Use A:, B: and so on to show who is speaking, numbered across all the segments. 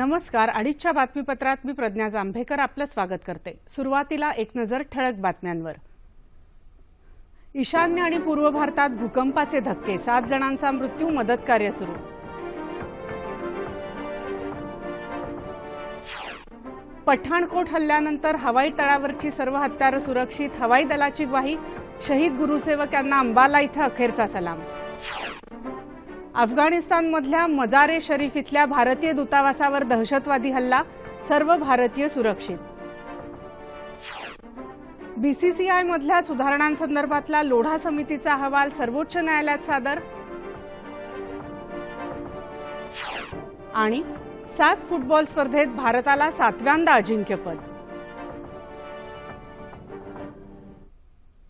A: नमस्कार अडीचच्या बातमीपत्रात मी प्रज्ञा जांभेकर आपलं स्वागत करते सुरुवातीला एक नजर ठळक बातम्यांवर ईशान्य आणि पूर्व भारतात भूकंपाचे धक्के सात जणांचा मृत्यू मदत कार्य सुरू पठाणकोट हल्ल्यानंतर हवाई तळावरची सर्व हत्यारं सुरक्षित हवाई दलाची ग्वाही शहीद गुरुसेवक यांना अंबाला इथं अखेरचा सलाम अफगाणिस्तानमधल्या मजारे शरीफ इथल्या भारतीय दूतावासावर दहशतवादी हल्ला सर्व भारतीय सुरक्षित बीसीसीआय मधल्या सुधारणांसंदर्भातला लोढा समितीचा अहवाल सर्वोच्च न्यायालयात सादर आणि सात फुटबॉल स्पर्धेत भारताला सातव्यांदा अजिंक्यपद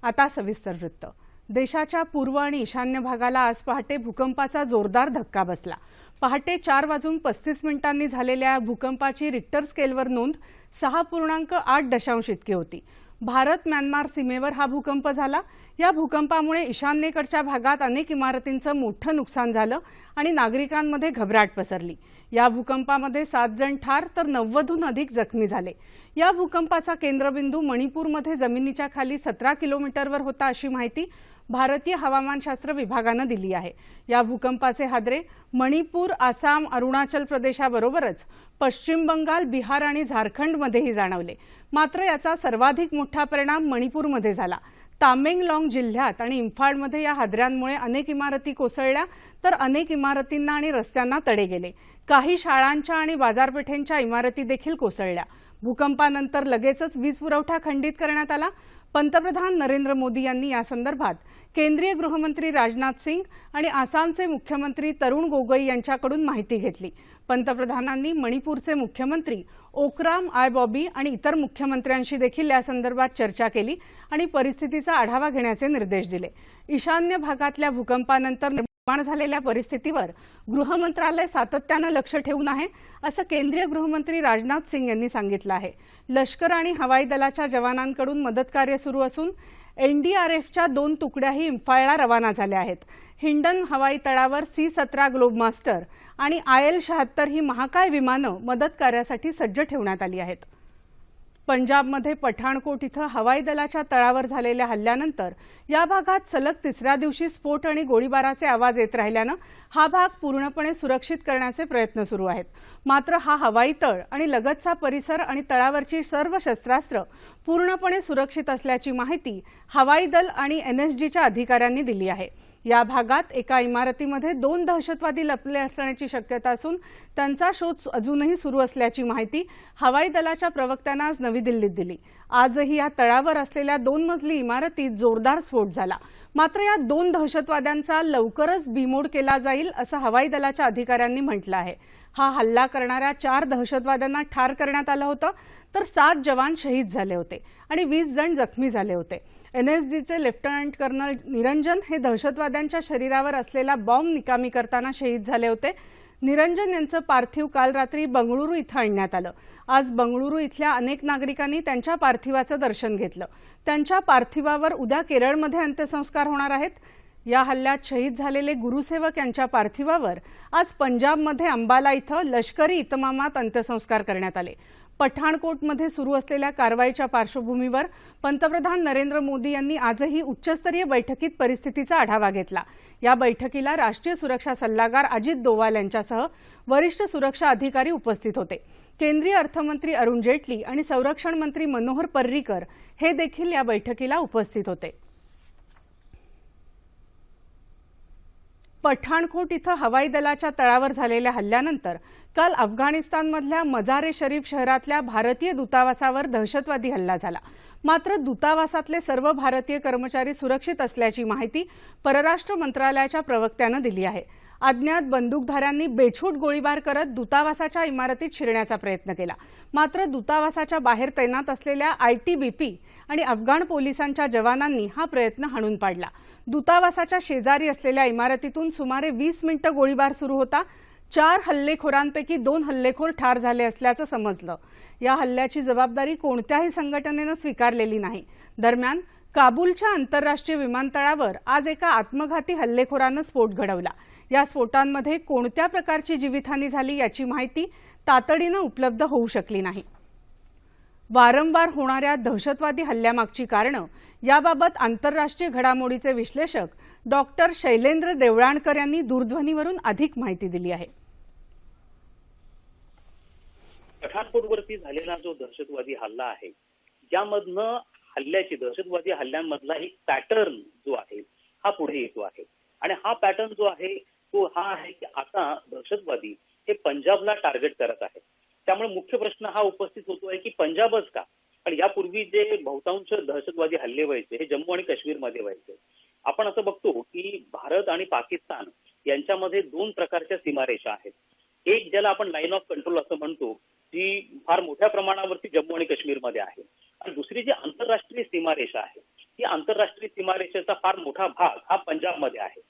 A: आता सविस्तर वृत्त देशाच्या पूर्व आणि ईशान्य भागाला आज पहाटे भूकंपाचा जोरदार धक्का बसला पहाटे चार वाजून पस्तीस मिनिटांनी झालेल्या भूकंपाची रिक्टर स्केलवर नोंद सहा पूर्णांक आठ दशांश इतकी होती भारत म्यानमार सीमेवर हा भूकंप झाला या भूकंपामुळे ईशान्येकडच्या भागात अनेक इमारतींचं मोठं नुकसान झालं आणि नागरिकांमध्ये घबराट पसरली या भूकंपामध्ये सात जण ठार तर नव्वदहून अधिक जखमी झाले या भूकंपाचा केंद्रबिंदू मणिपूरमध्ये जमिनीच्या खाली सतरा किलोमीटरवर होता अशी माहिती भारतीय हवामानशास्त्र विभागानं दिली आहे या भूकंपाचे हादरे मणिपूर आसाम अरुणाचल प्रदेशाबरोबरच पश्चिम बंगाल बिहार आणि झारखंडमध्येही जाणवले मात्र याचा सर्वाधिक मोठा परिणाम मणिपूरमध्ये झाला तामेंगलाँग जिल्ह्यात आणि इम्फाळमध्ये या हादऱ्यांमुळे अनेक इमारती कोसळल्या तर अनेक इमारतींना आणि रस्त्यांना तडे गेले काही शाळांच्या आणि बाजारपेठेंच्या इमारती देखील कोसळल्या भूकंपानंतर लगेचच वीज पुरवठा खंडित करण्यात आला पंतप्रधान नरेंद्र मोदी यांनी यासंदर्भात केंद्रीय गृहमंत्री राजनाथ सिंग आणि आसामचे मुख्यमंत्री तरुण गोगोई यांच्याकडून माहिती घेतली पंतप्रधानांनी मणिपूरचे मुख्यमंत्री ओकराम आय बॉबी आणि इतर मुख्यमंत्र्यांशी देखील यासंदर्भात चर्चा केली आणि परिस्थितीचा आढावा घेण्याचे निर्देश दिले ईशान्य भागातल्या भूकंपानंतर निर्माण झालेल्या परिस्थितीवर गृह मंत्रालय सातत्यानं लक्ष ठेवून आहे असं केंद्रीय गृहमंत्री राजनाथ सिंग यांनी सांगितलं आहे लष्कर आणि हवाई दलाच्या जवानांकडून मदतकार्य सुरू असून एनडीआरएफच्या दोन तुकड्याही इम्फाळला रवाना झाल्या आहेत हिंडन हवाई तळावर सी सतरा ग्लोबमास्टर आणि आय एल शहात्तर ही महाकाय विमानं मदत कार्यासाठी सज्ज ठेवण्यात आली आहेत पंजाबमध्ये पठाणकोट इथं हवाई दलाच्या तळावर झालेल्या हल्ल्यानंतर या भागात सलग तिसऱ्या दिवशी स्फोट आणि गोळीबाराचे आवाज येत राहिल्यानं हा भाग पूर्णपणे सुरक्षित करण्याचे प्रयत्न सुरू आहेत मात्र हा हवाई तळ आणि लगतचा परिसर आणि तळावरची सर्व शस्त्रास्त्र पूर्णपणे सुरक्षित असल्याची माहिती हवाई दल आणि एनएसजीच्या अधिकाऱ्यांनी दिली आहे या भागात एका इमारतीमध्ये दोन दहशतवादी लपले असण्याची शक्यता असून त्यांचा शोध अजूनही सुरू असल्याची माहिती हवाई दलाच्या प्रवक्त्यानं आज नवी दिल्लीत दिली आजही या तळावर असलेल्या दोन मजली इमारतीत जोरदार स्फोट झाला मात्र या दोन दहशतवाद्यांचा लवकरच बिमोड केला जाईल असं हवाई दलाच्या अधिकाऱ्यांनी म्हटलं आहे हा हल्ला करणाऱ्या चार दहशतवाद्यांना ठार करण्यात आलं होतं तर सात जवान शहीद झाले होते आणि वीस जण जखमी झाले होते एनएसजीचे लेफ्टनंट कर्नल निरंजन हे दहशतवाद्यांच्या शरीरावर असलेला बॉम्ब निकामी करताना शहीद झाले होते निरंजन यांचं पार्थिव काल रात्री बंगळुरू इथं आणण्यात आलं आज बंगळुरू इथल्या अनेक नागरिकांनी त्यांच्या पार्थिवाचं दर्शन घेतलं त्यांच्या पार्थिवावर उद्या केरळमध्ये अंत्यसंस्कार होणार आहेत या हल्ल्यात शहीद झालेले गुरुसेवक यांच्या पार्थिवावर आज पंजाबमध्ये अंबाला इथं लष्करी इतमामात अंत्यसंस्कार करण्यात आले पठाणकोटमध्ये सुरू असलेल्या कारवाईच्या पार्श्वभूमीवर पंतप्रधान नरेंद्र मोदी यांनी आजही उच्चस्तरीय बैठकीत परिस्थितीचा आढावा घेतला या बैठकीला राष्ट्रीय सुरक्षा सल्लागार अजित दोवाल यांच्यासह वरिष्ठ सुरक्षा अधिकारी उपस्थित होते केंद्रीय अर्थमंत्री अरुण जेटली आणि संरक्षण मंत्री मनोहर पर्रीकर हे देखील या बैठकीला उपस्थित होते पठाणकोट इथं हवाई दलाच्या तळावर झालेल्या हल्ल्यानंतर काल अफगाणिस्तानमधल्या मजारे शरीफ शहरातल्या भारतीय दूतावासावर दहशतवादी हल्ला झाला मात्र दूतावासातले सर्व भारतीय कर्मचारी सुरक्षित असल्याची माहिती परराष्ट्र मंत्रालयाच्या प्रवक्त्यानं दिली आहे अज्ञात बंदूकधाऱ्यांनी बेछूट गोळीबार करत दूतावासाच्या इमारतीत शिरण्याचा प्रयत्न केला मात्र दूतावासाच्या बाहेर तैनात असलेल्या आयटीबीपी आणि अफगाण पोलिसांच्या जवानांनी हा प्रयत्न हाणून पाडला दूतावासाच्या शेजारी असलेल्या इमारतीतून सुमारे वीस मिनिटं गोळीबार सुरू होता चार हल्लेखोरांपैकी दोन हल्लेखोर ठार झाले असल्याचं समजलं या हल्ल्याची जबाबदारी कोणत्याही संघटनेनं स्वीकारलेली नाही दरम्यान काबूलच्या आंतरराष्ट्रीय विमानतळावर आज एका आत्मघाती हल्लेखोरानं स्फोट घडवला या स्फोटांमध्ये कोणत्या प्रकारची जीवितहानी झाली याची माहिती तातडीनं उपलब्ध होऊ शकली नाही वारंवार होणाऱ्या दहशतवादी हल्ल्यामागची कारणं याबाबत आंतरराष्ट्रीय घडामोडीचे विश्लेषक डॉक्टर शैलेंद्र देवळाणकर यांनी दूरध्वनीवरून अधिक माहिती दिली आहे
B: पठाणकोटवरती झालेला जो दहशतवादी हल्ला आहे ज्यामधनं हल्ल्याची दहशतवादी हल्ल्यांमधला एक पॅटर्न जो आहे हा पुढे येतो आहे आणि हा पॅटर्न जो आहे तो हा आहे की आता दहशतवादी हे पंजाबला टार्गेट करत आहेत त्यामुळे मुख्य प्रश्न हा उपस्थित होतो आहे की पंजाबच का आणि यापूर्वी जे बहुतांश दहशतवादी हल्ले व्हायचे हे जम्मू आणि काश्मीरमध्ये व्हायचे आपण असं बघतो की भारत आणि पाकिस्तान यांच्यामध्ये दोन प्रकारच्या सीमारेषा आहेत एक ज्याला आपण लाईन ऑफ कंट्रोल असं म्हणतो जी फार मोठ्या प्रमाणावरती जम्मू आणि काश्मीरमध्ये आहे आणि दुसरी जी आंतरराष्ट्रीय सीमारेषा आहे ती आंतरराष्ट्रीय सीमारेषेचा फार मोठा भाग हा पंजाबमध्ये आहे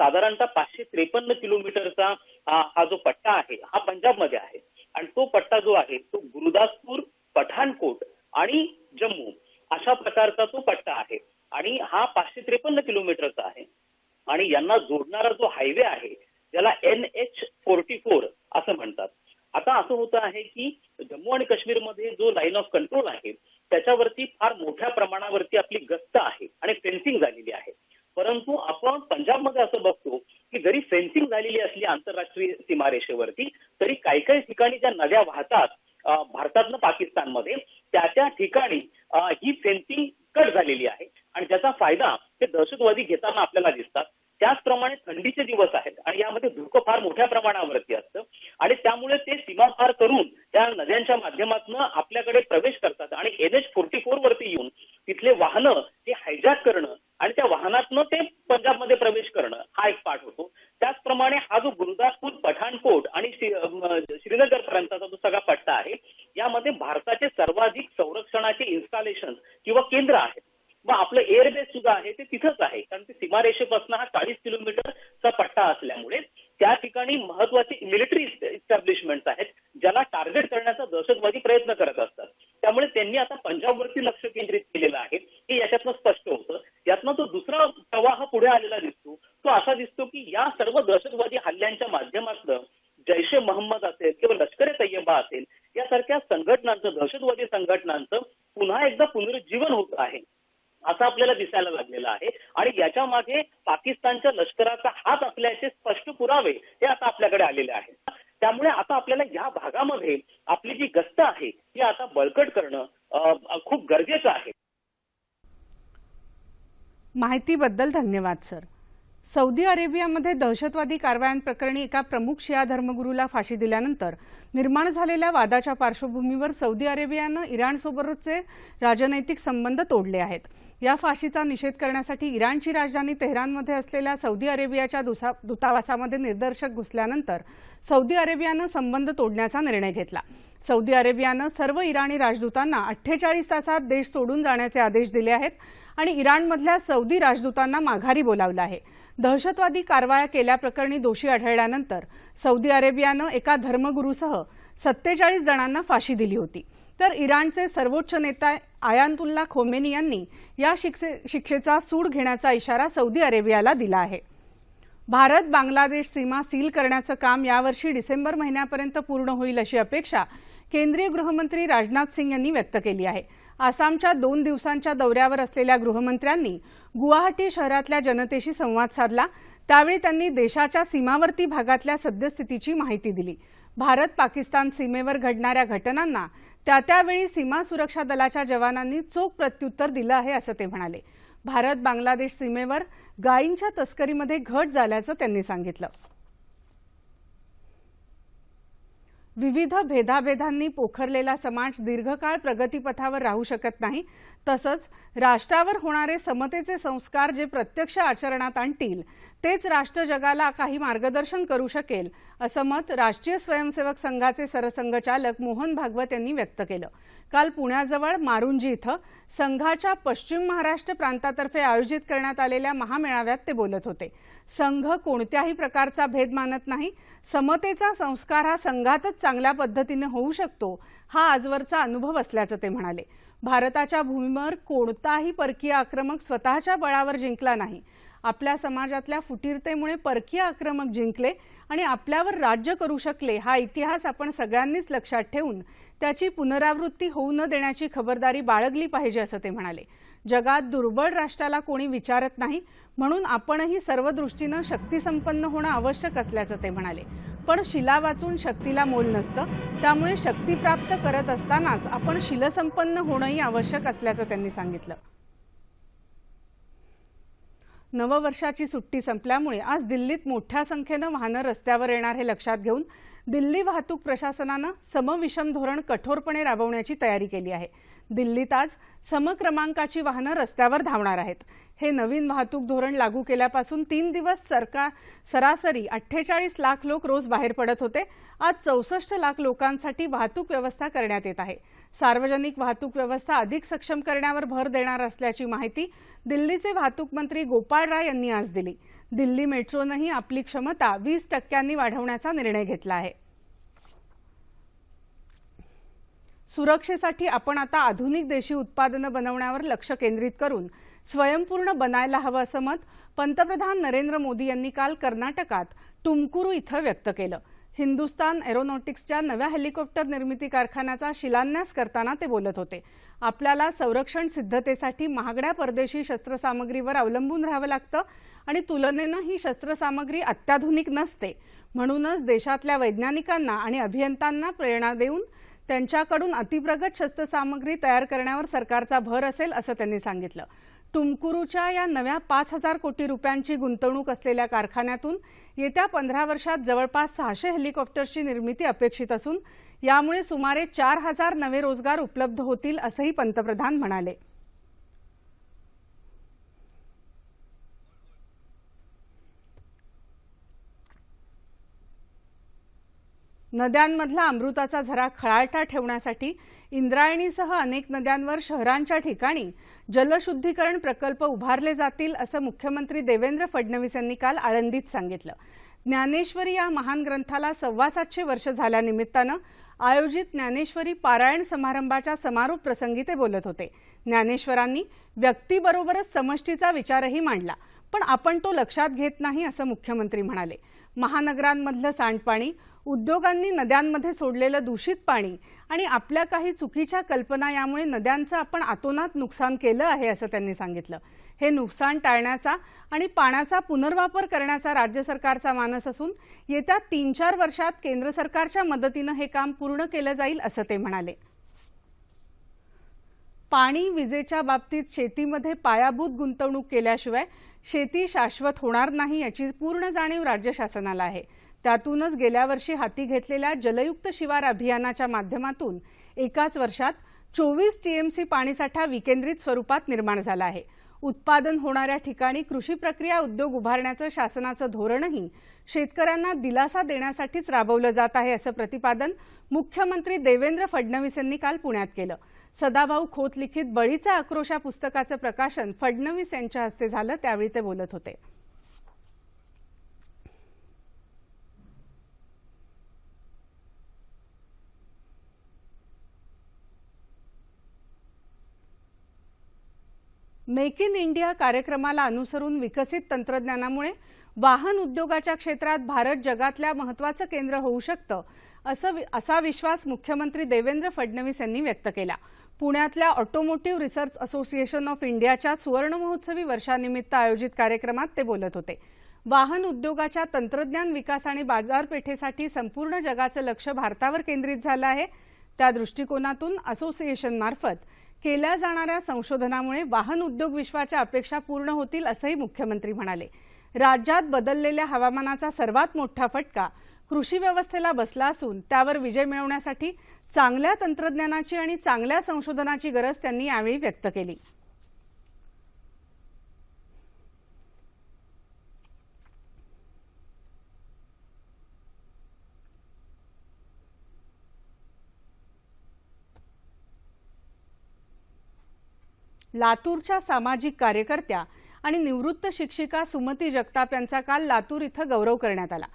B: साधारणतः पाचशे त्रेपन्न किलोमीटरचा हा जो पट्टा आहे हा पंजाबमध्ये आहे आणि तो पट्टा जो आहे तो गुरुदासपूर पठाणकोट आणि जम्मू अशा प्रकारचा तो पट्टा आहे आणि हा पाचशे त्रेपन्न किलोमीटरचा आहे आणि यांना जोडणारा जो हायवे आहे त्याला एन एच फोर्टी फोर असं म्हणतात आता असं होतं आहे की जम्मू आणि काश्मीरमध्ये जो लाईन ऑफ कंट्रोल आहे त्याच्यावरती फार मोठ्या प्रमाणावरती आपली गस्त आहे आणि फेन्सिंग झालेली आहे परंतु आपण पंजाबमध्ये असं बघतो की जरी फेन्सिंग झालेली असली आंतरराष्ट्रीय सीमारेषेवरती तरी काही ठिकाणी ज्या नद्या वाहतात भारतातनं पाकिस्तानमध्ये त्या त्या ठिकाणी ही फेन्सिंग कट झालेली आहे आणि त्याचा फायदा ते दहशतवादी घेत दहशतवादी प्रयत्न करत असतात त्यामुळे त्यांनी आता पंजाबवरती लक्ष केंद्रित
A: माहितीबद्दल धन्यवाद सर सौदी अरेबियामध्ये दहशतवादी कारवायांप्रकरणी एका प्रमुख शिया धर्मगुरूला फाशी दिल्यानंतर निर्माण झालेल्या वादाच्या पार्श्वभूमीवर सौदी अरेबियानं इराणसोबतचे राजनैतिक संबंध तोडले आहेत या फाशीचा निषेध करण्यासाठी इराणची राजधानी तेहरानमध्ये असलेल्या सौदी अरेबियाच्या दूतावासामध्ये निदर्शक घुसल्यानंतर सौदी अरेबियानं संबंध तोडण्याचा निर्णय घेतला सौदी अरेबियानं सर्व इराणी राजदूतांना अठ्ठेचाळीस तासात देश सोडून जाण्याचे आदेश दिले आहेत आणि इराणमधल्या सौदी राजदूतांना माघारी बोलावलं आहे दहशतवादी कारवाया केल्याप्रकरणी दोषी आढळल्यानंतर सौदी अरेबियानं एका धर्मगुरूसह सत्तेचाळीस जणांना फाशी दिली होती तर इराणचे सर्वोच्च नेता आयांतुल्ला खोमेनी यांनी या शिक्षेचा सूड घेण्याचा इशारा सौदी अरेबियाला दिला आहे भारत बांगलादेश सीमा सील करण्याचं काम यावर्षी डिसेंबर महिन्यापर्यंत पूर्ण होईल अशी अपेक्षा केंद्रीय गृहमंत्री राजनाथ सिंग यांनी व्यक्त केली आहे आसामच्या दोन दिवसांच्या दौऱ्यावर असलेल्या गृहमंत्र्यांनी गुवाहाटी शहरातल्या जनतेशी संवाद साधला त्यावेळी त्यांनी देशाच्या सीमावर्ती भागातल्या सद्यस्थितीची माहिती दिली भारत पाकिस्तान सीमेवर घडणाऱ्या घटनांना त्या त्यावेळी सीमा सुरक्षा दलाच्या जवानांनी चोख प्रत्युत्तर दिलं आहे असं ते म्हणाले भारत बांगलादेश सीमेवर गायींच्या तस्करीमध्ये घट झाल्याचं त्यांनी सांगितलं विविध भेदाभेदांनी पोखरलेला समाज दीर्घकाळ प्रगतीपथावर राहू शकत नाही तसंच राष्ट्रावर होणारे समतेचे संस्कार जे प्रत्यक्ष आचरणात आणतील तेच राष्ट्र जगाला काही मार्गदर्शन करू शकेल असं मत राष्ट्रीय स्वयंसेवक संघाचे सरसंघचालक मोहन भागवत यांनी व्यक्त केलं काल पुण्याजवळ मारुंजी इथं संघाच्या पश्चिम महाराष्ट्र प्रांतातर्फे आयोजित करण्यात आलेल्या महामेळाव्यात ते बोलत होते संघ कोणत्याही प्रकारचा भेद मानत नाही समतेचा संस्कार हा संघातच चांगल्या पद्धतीने होऊ शकतो हा आजवरचा अनुभव असल्याचं ते म्हणाले भारताच्या भूमीवर कोणताही परकीय आक्रमक स्वतःच्या बळावर जिंकला नाही आपल्या समाजातल्या फुटीरतेमुळे परकीय आक्रमक जिंकले आणि आपल्यावर राज्य करू शकले हा इतिहास आपण सगळ्यांनीच लक्षात ठेवून त्याची पुनरावृत्ती होऊ न देण्याची खबरदारी बाळगली पाहिजे असं ते म्हणाले जगात दुर्बळ राष्ट्राला कोणी विचारत नाही म्हणून आपणही सर्व दृष्टीनं शक्तिसंपन्न होणं आवश्यक असल्याचं ते म्हणाले पण शिला वाचून शक्तीला मोल नसतं त्यामुळे शक्ती प्राप्त करत असतानाच आपण शिलसंपन्न होणंही आवश्यक असल्याचं त्यांनी सांगितलं नववर्षाची सुट्टी संपल्यामुळे आज दिल्लीत मोठ्या संख्येनं वाहनं रस्त्यावर येणार हे लक्षात घेऊन दिल्ली वाहतूक प्रशासनानं समविषम धोरण कठोरपणे राबवण्याची तयारी केली आहे दिल्लीत आज समक्रमांकाची वाहनं रस्त्यावर धावणार आहेत हे नवीन वाहतूक धोरण लागू केल्यापासून तीन दिवस सरकार सरासरी अठ्ठेचाळीस लाख लोक रोज बाहेर पडत होते आज चौसष्ट लाख लोकांसाठी वाहतूक व्यवस्था करण्यात येत आहे सार्वजनिक वाहतूक व्यवस्था अधिक सक्षम करण्यावर भर देणार असल्याची माहिती दिल्लीचे वाहतूक मंत्री गोपाळ राय यांनी आज दिली दिल्ली मेट्रोनंही आपली क्षमता वीस टक्क्यांनी वाढवण्याचा निर्णय घेतला आहे सुरक्षेसाठी आपण आता आधुनिक देशी उत्पादनं बनवण्यावर लक्ष केंद्रित करून स्वयंपूर्ण बनायला हवं असं मत पंतप्रधान नरेंद्र मोदी यांनी काल कर्नाटकात टुमकुरू इथं व्यक्त केलं हिंदुस्तान एरोनॉटिक्सच्या नव्या हेलिकॉप्टर निर्मिती कारखान्याचा शिलान्यास करताना ते बोलत होते आपल्याला संरक्षण सिद्धतेसाठी महागड्या परदेशी शस्त्रसामग्रीवर अवलंबून राहावं लागतं आणि तुलनेनं ही शस्त्रसामग्री अत्याधुनिक नसते म्हणूनच देशातल्या वैज्ञानिकांना आणि अभियंत्यांना प्रेरणा देऊन त्यांच्याकडून अतिप्रगत शस्त्रसामग्री तयार करण्यावर सरकारचा भर असेल असं त्यांनी सांगितलं तुमकुरूच्या या नव्या पाच हजार कोटी रुपयांची गुंतवणूक असलेल्या कारखान्यातून येत्या पंधरा वर्षात जवळपास सहाशे हेलिकॉप्टर्सची निर्मिती अपेक्षित असून यामुळे सुमारे चार हजार नवे रोजगार उपलब्ध होतील असंही पंतप्रधान म्हणाले नद्यांमधला अमृताचा झरा खळाळटा ठेवण्यासाठी इंद्रायणीसह अनेक नद्यांवर शहरांच्या ठिकाणी जलशुद्धीकरण प्रकल्प उभारले जातील असं मुख्यमंत्री देवेंद्र फडणवीस यांनी काल आळंदीत सांगितलं ज्ञानेश्वरी या महान ग्रंथाला सव्वा सातशे वर्ष झाल्यानिमित्तानं आयोजित ज्ञानेश्वरी पारायण समारंभाच्या समारोप प्रसंगी ते बोलत होते ज्ञानेश्वरांनी व्यक्तीबरोबरच समष्टीचा विचारही मांडला पण आपण तो लक्षात घेत नाही असं मुख्यमंत्री म्हणाले महानगरांमधलं सांडपाणी उद्योगांनी नद्यांमध्ये सोडलेलं दूषित पाणी आणि आपल्या काही चुकीच्या कल्पना यामुळे नद्यांचं आपण आतोनात नुकसान केलं आहे असं त्यांनी सांगितलं हे नुकसान टाळण्याचा आणि पाण्याचा पुनर्वापर करण्याचा राज्य सरकारचा मानस असून येत्या तीन चार वर्षात केंद्र सरकारच्या मदतीनं हे काम पूर्ण केलं जाईल असं ते म्हणाले पाणी विजेच्या बाबतीत शेतीमध्ये पायाभूत गुंतवणूक केल्याशिवाय शेती शाश्वत होणार नाही याची पूर्ण जाणीव राज्य शासनाला आहे त्यातूनच गेल्या वर्षी हाती घेतलेल्या जलयुक्त शिवार अभियानाच्या माध्यमातून एकाच वर्षात चोवीस टीएमसी पाणीसाठा विकेंद्रित स्वरूपात निर्माण झाला आहे उत्पादन होणाऱ्या ठिकाणी कृषी प्रक्रिया उद्योग उभारण्याचं शासनाचं धोरणही शेतकऱ्यांना दिलासा देण्यासाठीच राबवलं जात आहे असं प्रतिपादन मुख्यमंत्री देवेंद्र फडणवीस यांनी काल पुण्यात केलं सदाभाऊ खोत लिखित बळीचा आक्रोश या पुस्तकाचं प्रकाशन फडणवीस यांच्या हस्ते झालं त्यावेळी ते बोलत होते मेक इन इंडिया कार्यक्रमाला अनुसरून विकसित तंत्रज्ञानामुळे वाहन उद्योगाच्या क्षेत्रात भारत जगातल्या महत्वाचं केंद्र होऊ शकतं असं असा विश्वास मुख्यमंत्री देवेंद्र फडणवीस यांनी व्यक्त केला पुण्यातल्या ऑटोमोटिव्ह रिसर्च असोसिएशन ऑफ इंडियाच्या सुवर्ण महोत्सवी वर्षानिमित्त आयोजित कार्यक्रमात ते बोलत होते वाहन उद्योगाच्या तंत्रज्ञान विकास आणि बाजारपेठेसाठी संपूर्ण जगाचं लक्ष भारतावर केंद्रित झालं आहे त्या दृष्टिकोनातून असोसिएशनमार्फत केल्या जाणाऱ्या संशोधनामुळे वाहन उद्योग विश्वाच्या अपेक्षा पूर्ण होतील असंही मुख्यमंत्री म्हणाले राज्यात बदललेल्या हवामानाचा सर्वात मोठा फटका कृषी व्यवस्थेला बसला असून त्यावर विजय मिळवण्यासाठी चांगल्या तंत्रज्ञानाची आणि चांगल्या संशोधनाची गरज त्यांनी यावेळी व्यक्त केली लातूरच्या सामाजिक कार्यकर्त्या आणि निवृत्त शिक्षिका सुमती जगताप यांचा काल लातूर इथं गौरव करण्यात आला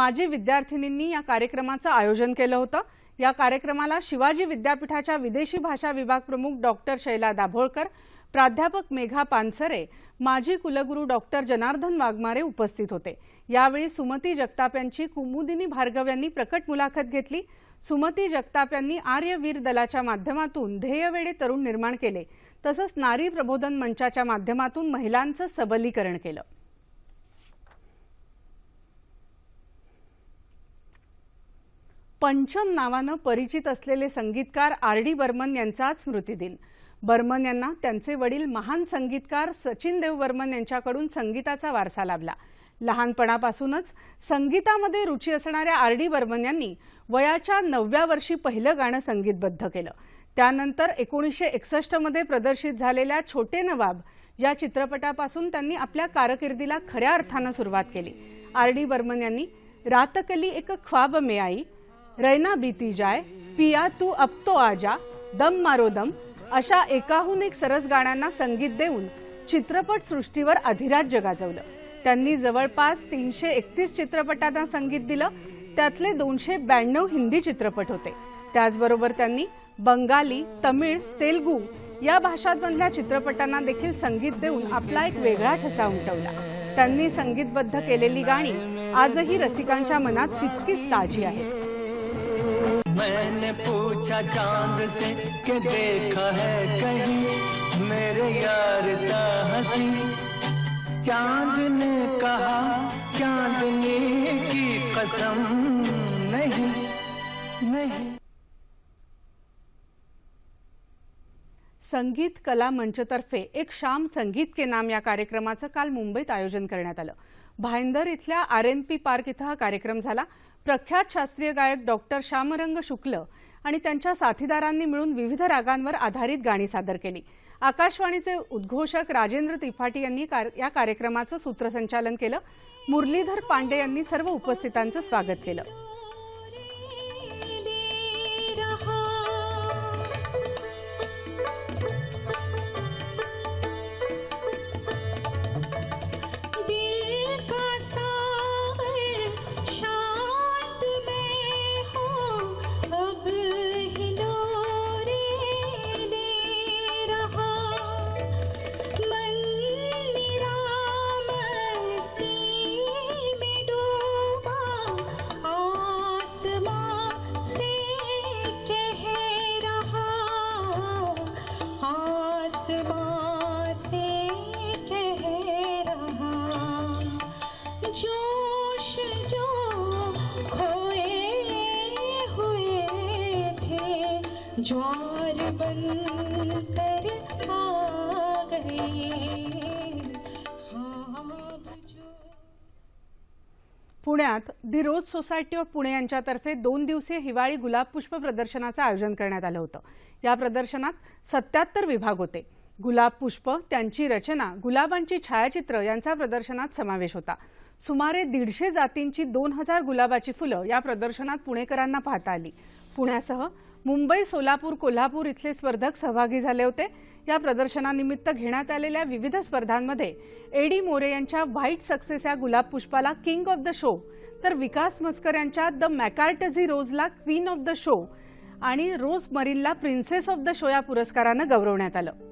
A: माजी विद्यार्थिनींनी या कार्यक्रमाचं आयोजन केलं होतं या कार्यक्रमाला शिवाजी विद्यापीठाच्या विदेशी भाषा विभाग प्रमुख डॉक्टर शैला दाभोळकर प्राध्यापक मेघा पानसरे माजी कुलगुरू डॉक्टर जनार्दन वाघमारे उपस्थित होते यावेळी सुमती जगताप यांची कुमुदिनी भार्गव यांनी प्रकट मुलाखत घेतली सुमती जगताप यांनी आर्यवीर दलाच्या माध्यमातून ध्येयवेडे तरुण निर्माण केले तसंच नारी प्रबोधन मंचाच्या माध्यमातून महिलांचं सबलीकरण केलं पंचम नावानं परिचित असलेले संगीतकार आर डी बर्मन यांचा आज स्मृतिदिन बर्मन यांना त्यांचे वडील महान संगीतकार सचिन देव बर्मन यांच्याकडून संगीताचा वारसा लाभला लहानपणापासूनच संगीतामध्ये रुची असणाऱ्या आर डी बर्मन यांनी वयाच्या नवव्या वर्षी पहिलं गाणं संगीतबद्ध केलं त्यानंतर एकोणीसशे एकसष्टमध्ये प्रदर्शित झालेल्या छोटे नवाब या चित्रपटापासून त्यांनी आपल्या कारकिर्दीला खऱ्या अर्थानं सुरुवात केली आर डी बर्मन यांनी रातकली एक ख्वाब मे आई रैना बीती जाय पिया तू अब आजा दम मारो दम अशा एकाहून एक सरस गाण्यांना संगीत देऊन चित्रपट सृष्टीवर अधिराज्य गाजवलं त्यांनी जवळपास तीनशे एकतीस चित्रपटांना संगीत दिलं त्यातले दोनशे ब्याण्णव हिंदी चित्रपट होते त्याचबरोबर त्यांनी बंगाली तमिळ तेलगू या भाषांमधल्या चित्रपटांना देखील संगीत देऊन आपला एक वेगळा ठसा उमटवला त्यांनी संगीतबद्ध केलेली गाणी आजही रसिकांच्या मनात तितकीच ताजी आहेत है चांद ने कहा चांदनी की कसम नहीं नहीं संगीत कला मंचतर्फे एक शाम संगीत के नाम या कार्यक्रमाचं काल मुंबईत आयोजन करण्यात आलं भाईंदर इथल्या आर एन पी पार्क इथं हा कार्यक्रम झाला प्रख्यात शास्त्रीय गायक डॉक्टर श्यामरंग शुक्ल आणि त्यांच्या साथीदारांनी मिळून विविध रागांवर आधारित गाणी सादर केली आकाशवाणीचे उद्घोषक राजेंद्र त्रिपाठी यांनी या कार्यक्रमाचं सूत्रसंचालन केलं मुरलीधर पांडे यांनी सर्व उपस्थितांचं स्वागत केलं पुण्यात the rose society of Pune यांच्यातर्फे दोन दिवसीय हिवाळी गुलाब पुष्प प्रदर्शनाचं आयोजन करण्यात आलं होतं या प्रदर्शनात सत्याहत्तर विभाग होते गुलाब पुष्प त्यांची रचना गुलाबांची छायाचित्र यांचा प्रदर्शनात समावेश होता सुमारे दीडशे जातींची दोन हजार गुलाबाची फुलं या प्रदर्शनात पुणेकरांना पाहता आली पुण्यासह मुंबई सोलापूर कोल्हापूर इथले स्पर्धक सहभागी झाले होते या प्रदर्शनानिमित्त घेण्यात आलेल्या विविध स्पर्धांमध्ये एडी मोरे यांच्या व्हाईट सक्सेस या गुलाब पुष्पाला किंग ऑफ द शो तर विकास मस्कर यांच्या द मॅकार्टझी रोजला क्वीन ऑफ द शो आणि रोज मरीनला प्रिन्सेस ऑफ द शो या पुरस्कारानं गौरवण्यात आलं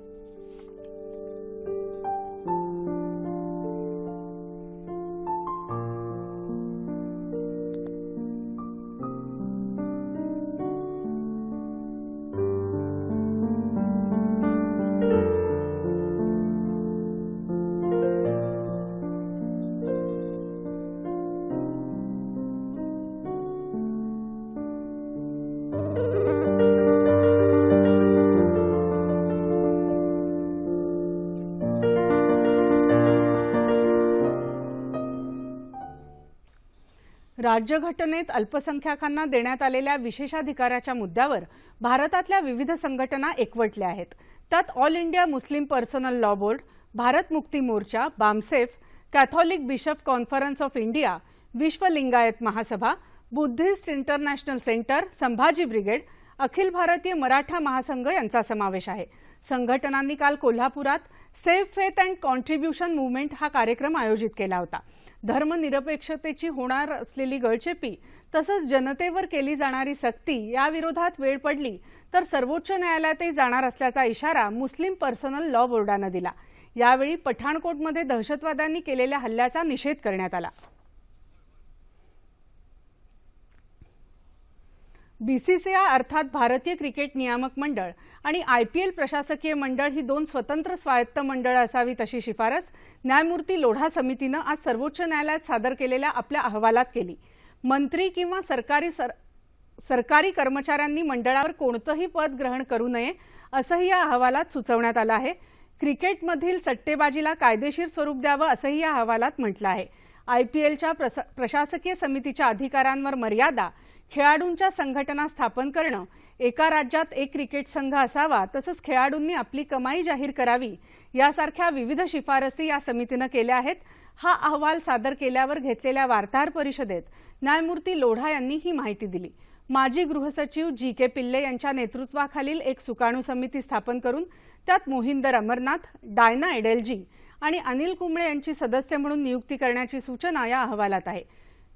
A: राज्यघटनेत अल्पसंख्याकांना देण्यात आलेल्या विशेषाधिकाराच्या मुद्द्यावर भारतातल्या विविध संघटना एकवटल्या आहेत त्यात all India Muslim personal law board Bharat Mukti Morcha BAMCEF Catholic bishop conference of India Vishwa Lingayat Mahasabha Buddhist international centre Sambhaji brigade Akhil Bharatiya Maratha Mahasangh यांचा समावेश आहे संघटनांनी काल कोल्हापुरात safe faith and contribution movement हा कार्यक्रम आयोजित केला होता धर्मनिरपेक्षतेची होणार असलेली गळचेपी तसंच जनतेवर केली जाणारी सक्ती याविरोधात वेळ पडली तर सर्वोच्च न्यायालयातही जाणार असल्याचा इशारा मुस्लिम पर्सनल लॉ बोर्डानं दिला यावेळी पठाणकोटमध्ये दहशतवाद्यांनी केलेल्या हल्ल्याचा निषेध करण्यात आला बीसीसीआय अर्थात भारतीय क्रिकेट नियामक मंडळ आणि आयपीएल प्रशासकीय मंडळ ही दोन स्वतंत्र स्वायत्त मंडळं असावीत अशी शिफारस न्यायमूर्ती लोढा समितीनं आज सर्वोच्च न्यायालयात सादर केलेल्या आपल्या अहवालात केली मंत्री किंवा सरकारी सर सरकारी कर्मचाऱ्यांनी मंडळावर कोणतंही पद ग्रहण करू नये असंही या अहवालात सुचवण्यात आलं आहे क्रिकेटमधील सट्टेबाजीला कायदेशीर स्वरूप द्यावं असंही या अहवालात म्हटलं आहे आयपीएलच्या प्रशासकीय समितीच्या अधिकारांवर मर्यादा खेळाडूंच्या संघटना स्थापन करणं एका राज्यात एक क्रिकेट संघ असावा तसंच खेळाडूंनी आपली कमाई जाहीर करावी यासारख्या विविध शिफारसी या समितीनं केल्या आहेत हा अहवाल सादर केल्यावर घेतलेल्या वार्ताहर परिषदेत न्यायमूर्ती लोढा यांनी ही माहिती दिली माजी गृहसचिव जी के पिल्ले यांच्या नेतृत्वाखालील एक सुकाणू समिती स्थापन करून त्यात मोहिंदर अमरनाथ डायना एडेलजी आणि अनिल कुंबळे यांची सदस्य म्हणून नियुक्ती करण्याची सूचना या अहवालात आहे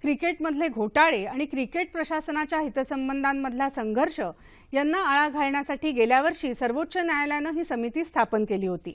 A: क्रिकेटमधले घोटाळे आणि क्रिकेट प्रशासनाच्या हितसंबंधांमधला संघर्ष यांना आळा घालण्यासाठी गेल्या वर्षी सर्वोच्च न्यायालयानं ही समिती स्थापन केली होती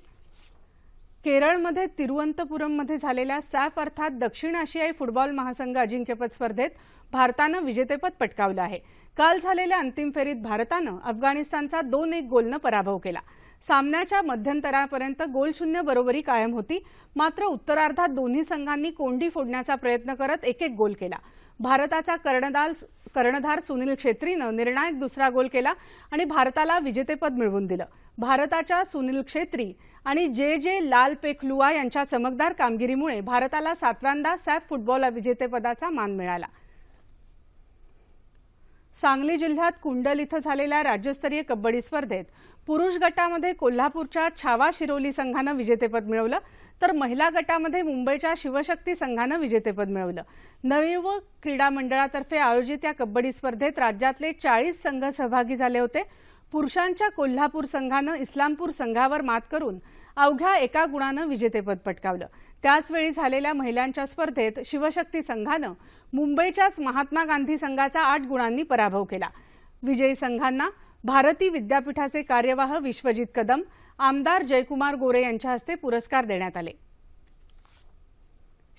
A: केरळमध्ये तिरुवनंतपुरममध्ये झालेल्या सॅफ अर्थात दक्षिण आशियाई फुटबॉल महासंघ अजिंक्यपद स्पर्धेत भारतानं विजेतेपद पटकावलं आहे काल झालेल्या अंतिम फेरीत भारतानं अफगाणिस्तानचा दोन एक गोलनं पराभव केला सामन्याच्या मध्यंतरापर्यंत गोलशून्य बरोबरी कायम होती मात्र उत्तरार्धात दोन्ही संघांनी कोंडी फोडण्याचा प्रयत्न करत एक एक गोल केला भारताचा कर्णदाल कर्णधार सुनील क्षेत्रीनं निर्णायक दुसरा गोल केला आणि भारताला विजेतेपद मिळवून दिलं भारताच्या सुनील छेत्री आणि जे जे लाल पेखलुआ यांच्या चमकदार कामगिरीमुळे भारताला सातव्यांदा सॅफ फुटबॉल विजेतेपदाचा मान मिळाला सांगली जिल्ह्यात कुंडल इथं झालेल्या राज्यस्तरीय कबड्डी स्पर्धेत पुरुष गटामध्ये कोल्हापूरच्या छावा शिरोली संघानं विजेतेपद मिळवलं तर महिला गटामध्ये मुंबईच्या शिवशक्ती संघानं विजेतेपद मिळवलं नवीव क्रीडा मंडळातर्फे आयोजित या कबड्डी स्पर्धेत राज्यातले चाळीस संघ सहभागी झाले होते पुरुषांच्या कोल्हापूर संघानं इस्लामपूर संघावर मात करून अवघ्या एका गुणानं विजेतेपद पटकावलं त्याचवेळी झालेल्या महिलांच्या स्पर्धेत शिवशक्ती संघानं मुंबईच्याच महात्मा गांधी संघाचा आठ गुणांनी पराभव केला विजयी संघांना भारती विद्यापीठाचे कार्यवाह विश्वजित कदम आमदार जयकुमार गोरे यांच्या हस्ते पुरस्कार देण्यात आले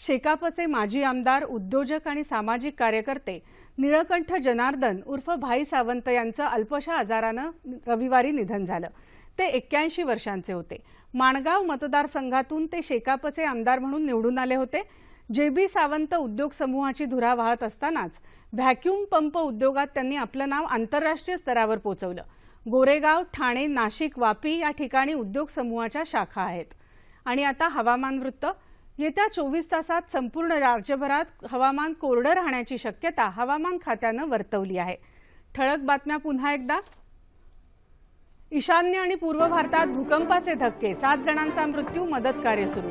A: शेकापचे माजी आमदार उद्योजक आणि सामाजिक कार्यकर्ते निळकंठ जनार्दन उर्फ भाई सावंत यांचं अल्पशा आजारानं रविवारी निधन झालं ते एक्क्याऐंशी वर्षांचे होते माणगाव मतदारसंघातून ते शेकापचे आमदार म्हणून निवडून आले होते जे बी सावंत उद्योग समूहाची धुरा वाहत असतानाच व्हॅक्यूम पंप उद्योगात त्यांनी आपलं नाव आंतरराष्ट्रीय स्तरावर पोहोचवलं गोरेगाव ठाणे नाशिक वापी या ठिकाणी उद्योग समूहाच्या शाखा आहेत आणि आता हवामान वृत्त येत्या चोवीस तासात संपूर्ण राज्यभरात हवामान कोरडं राहण्याची शक्यता हवामान खात्यानं वर्तवली आहे ठळक बातम्या पुन्हा एकदा ईशान्य आणि पूर्व भारतात भूकंपाचे धक्के सात जणांचा मृत्यू मदत कार्य सुरू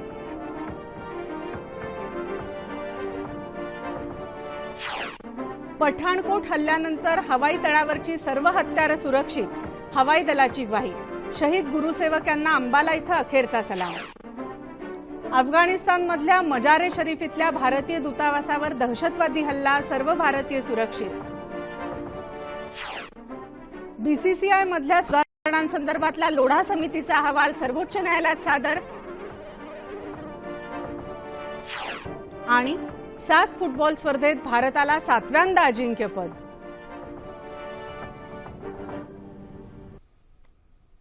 A: पठाणकोट हल्ल्यानंतर हवाई तळावरची सर्व हत्यारं सुरक्षित हवाई दलाची ग्वाही शहीद गुरुसेवक यांना अंबाला इथं अखेरचा सलाम अफगाणिस्तानमधल्या मजारे शरीफ इथल्या भारतीय दूतावासावर दहशतवादी हल्ला सर्व भारतीय सुरक्षित बीसीसीआय मधल्या प्रकरणांसंदर्भातला लोढा समितीचा अहवाल सर्वोच्च न्यायालयात सादर आणि सात फुटबॉल स्पर्धेत भारताला सातव्यांदा अजिंक्यपद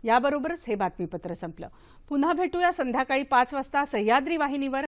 A: याबरोबरच हे बातमीपत्र संपलं पुन्हा भेटूया संध्याकाळी पाच वाजता सह्याद्री वाहिनीवर